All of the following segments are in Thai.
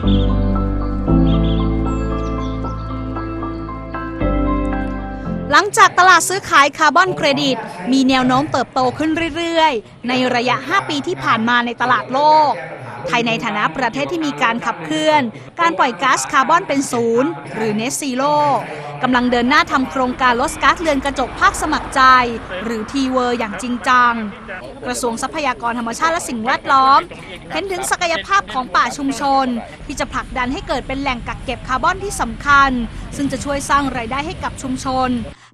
หลังจากตลาดซื้อขายคาร์บอนเครดิต มีแนวโน้มเติบโตขึ้นเรื่อยๆ ในระยะ 5 ปีที่ผ่านมาในตลาดโลก ไทยในฐานะประเทศที่มีการขับเคลื่อน การปล่อยก๊าซคาร์บอนเป็นศูนย์หรือเน z ซีโร่กำลังเดินหน้าทำโครงการลดก๊าซเรือนกระจกภาคสมัครใจ หรือทีเวอร์อย่างจริงจัง กระทรวงทรัพยากรธรรมชาติและสิ่งแวดล้อม เห็นถึงศักยภาพของป่าชุมชน ที่จะผลักดันให้เกิดเป็นแหล่งกักเก็บคาร์บอนที่สำคัญ ซึ่งจะช่วยสร้างรายได้ให้กับชุมชน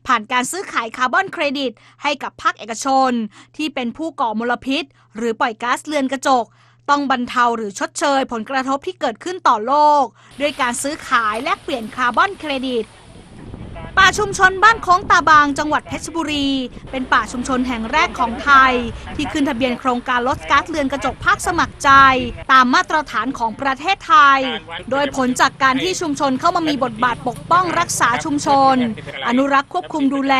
ผ่านการซื้อขายคาร์บอนเครดิต ให้กับภาคเอกชน ที่เป็นผู้ก่อมลพิษ หรือปล่อยก๊าซเรือนกระจก ต้องบรรเทาหรือชดเชยผลกระทบที่เกิดขึ้นต่อโลก ด้วยการซื้อขายแลกเปลี่ยนคาร์บอนเครดิต ป่าชุมชนบ้านโค้งตาบางจังหวัดเพชรบุรี เป็นป่าชุมชนแห่งแรกของไทย ที่ขึ้นทะเบียนโครงการลดก๊าซเรือนกระจกภาคสมัครใจ ตามมาตรฐานของประเทศไทย โดยผลจากการที่ชุมชนเข้ามามีบทบาทปกป้องรักษาชุมชน อนุรักษ์ควบคุมดูแล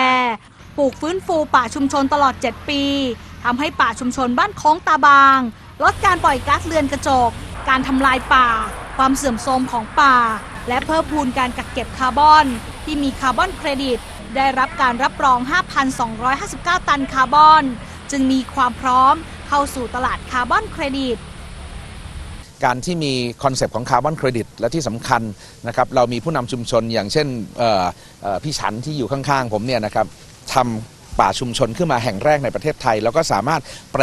ปลูกฟื้นฟูป่าชุมชนตลอด 7 ปีทำให้ป่าชุมชนบ้านโค้งตาบาง ลดการปล่อยก๊าซเรือนกระจก การทำลายป่า ความเสื่อมโทรมของป่า และเพิ่มพูนการกักเก็บคาร์บอน ที่มีคาร์บอนเครดิต ได้รับการรับรอง 5,259 ตันคาร์บอน จึงมีความพร้อมเข้าสู่ตลาดคาร์บอนเครดิตการที่มีคอนเซปต์ของคาร์บอนเครดิตและที่สำคัญนะครับเรามีผู้นำชุมชนอย่างเช่นพี่ฉันที่อยู่ข้างๆ ผมเนี่ยนะครับทำ ป่าชุมชนขึ้นมาแห่งแรกในประเทศไทย แล้วก็สามารถแปล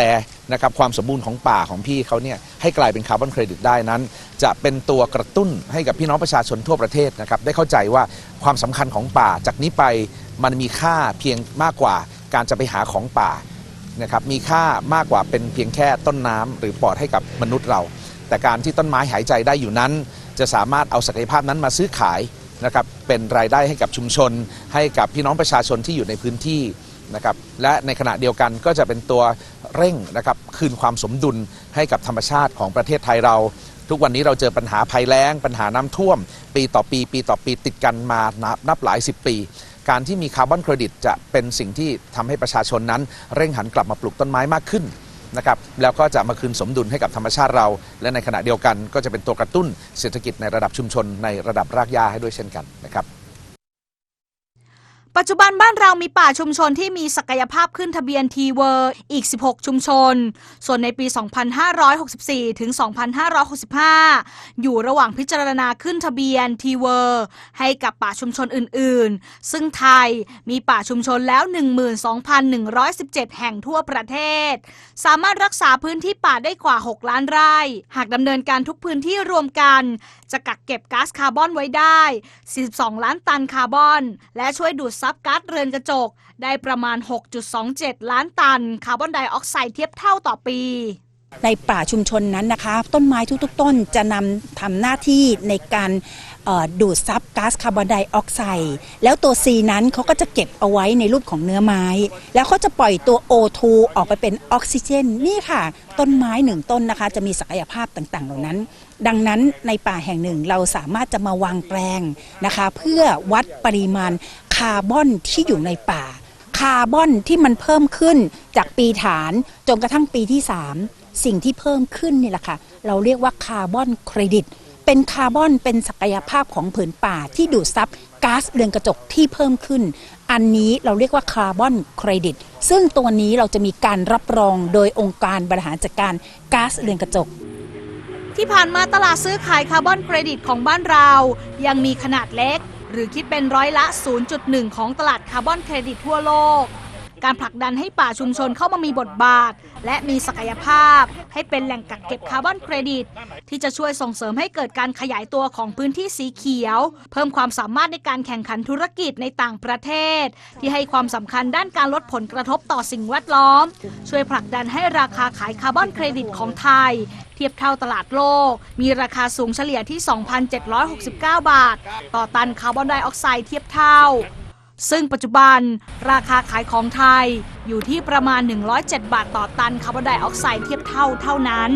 นะครับความสมบูรณ์ของป่าของพี่เขาเนี่ยให้กลายเป็นคาร์บอนเครดิตได้นั้น จะเป็นตัวกระตุ้นให้กับพี่น้องประชาชนทั่วประเทศนะครับได้เข้าใจว่าความสำคัญของป่าจากนี้ไปมันมีค่าเพียงมากกว่าการจะไปหาของป่านะครับมีค่ามากกว่าเป็นเพียงแค่ต้นน้ำหรือปอดให้กับมนุษย์เรา แต่การที่ต้นไม้หายใจได้อยู่นั้น จะสามารถเอาศักยภาพนั้นมาซื้อขายนะครับเป็นรายได้ให้กับชุมชน ให้กับพี่น้องประชาชนที่อยู่ในพื้นที่ นะครับและในขณะเดียวกันก็จะเป็นตัวเร่งนะครับคืนความสมดุลให้กับธรรมชาติของประเทศไทยเรา ทุกวันนี้เราเจอปัญหาภัยแล้ง ปัญหาน้ำท่วม ปีต่อปี ปีต่อปีติดกันมานับนับหลายสิบปี การที่มีคาร์บอนเครดิตจะเป็นสิ่งที่ทำให้ประชาชนนั้น เร่งหันกลับมาปลูกต้นไม้มากขึ้นนะครับแล้วก็จะมาคืนสมดุลให้กับธรรมชาติเรา และในขณะเดียวกันก็จะเป็นตัวกระตุ้นเศรษฐกิจในระดับชุมชนในระดับรากหญ้าให้ด้วยเช่นกัน ปัจจุบันบ้านเรามีป่าชุมชนที่มีศักยภาพขึ้นทะเบียนทีเวอร์อีก 16 ชุมชน ส่วนในปี 2564 ถึง 2565 อยู่ระหว่างพิจารณาขึ้นทะเบียนทีเวอร์ให้กับป่าชุมชนอื่นๆ ซึ่งไทยมีป่าชุมชนแล้ว 12,117 แห่งทั่วประเทศ สามารถรักษาพื้นที่ป่าได้กว่า 6 ล้านไร่ หากดำเนินการทุกพื้นที่รวมกัน จะกักเก็บก๊าซคาร์บอนไว้ได้ 42 ล้านตันคาร์บอน และช่วยดูดซับก๊าซเรือนกระจก ได้ประมาณ 6.27 ล้านตัน คาร์บอนไดออกไซด์เทียบเท่าต่อปีในป่าชุมชนนั้นนะคะ ต้นไม้ทุกๆ ต้นจะนำทำหน้าที่ในการดูดซับก๊าซคาร์บอนไดออกไซด์แล้วตัว C นั้นเขาก็จะเก็บเอาไว้ในรูปของเนื้อไม้ แล้วเขาจะปล่อยตัว O2 ออกไปเป็นออกซิเจน นี่ค่ะ ต้นไม้หนึ่งต้นนะคะ จะมีศักยภาพต่างๆ เหล่านั้น ดังนั้นในป่าแห่งหนึ่งเราสามารถจะมาวางแปลงนะคะ เพื่อวัดปริมาณ คาร์บอนที่อยู่ในป่า คาร์บอนที่มันเพิ่มขึ้นจากปีฐานจนกระทั่งปีที่ 3 สิ่งที่เพิ่มขึ้นนี่แหละค่ะ เราเรียกว่าคาร์บอนเครดิต เป็นคาร์บอนเป็นศักยภาพของผืนป่าที่ดูดซับก๊าซเรือนกระจกที่เพิ่มขึ้น อันนี้เราเรียกว่าคาร์บอนเครดิต ซึ่งตัวนี้เราจะมีการรับรองโดยองค์การบริหารจัดการก๊าซเรือนกระจกที่ผ่านมาตลาดซื้อขายคาร์บอนเครดิตของบ้านเรา ยังมีขนาดเล็ก หรือคิดเป็นร้อยละ 0.1 ของตลาดคาร์บอนเครดิตทั่วโลก การผลักดันให้ป่าชุมชนเข้ามามีบทบาท และมีศักยภาพ ให้เป็นแหล่งกักเก็บคาร์บอนเครดิต ที่จะช่วยส่งเสริมให้เกิดการขยายตัวของพื้นที่สีเขียว เพิ่มความสามารถในการแข่งขันธุรกิจในต่างประเทศ ที่ให้ความสำคัญด้านการลดผลกระทบต่อสิ่งแวดล้อม ช่วยผลักดันให้ราคาขายคาร์บอนเครดิตของไทย เทียบเท่าตลาดโลก มีราคาสูงเฉลี่ยที่ 2,769 บาท ต่อตันคาร์บอนไดออกไซด์เทียบเท่า ซึ่งปัจจุบันราคาขายของไทยอยู่ที่ประมาณ 107 บาทต่อตันคาร์บอนไดออกไซด์เทียบเท่าเท่านั้น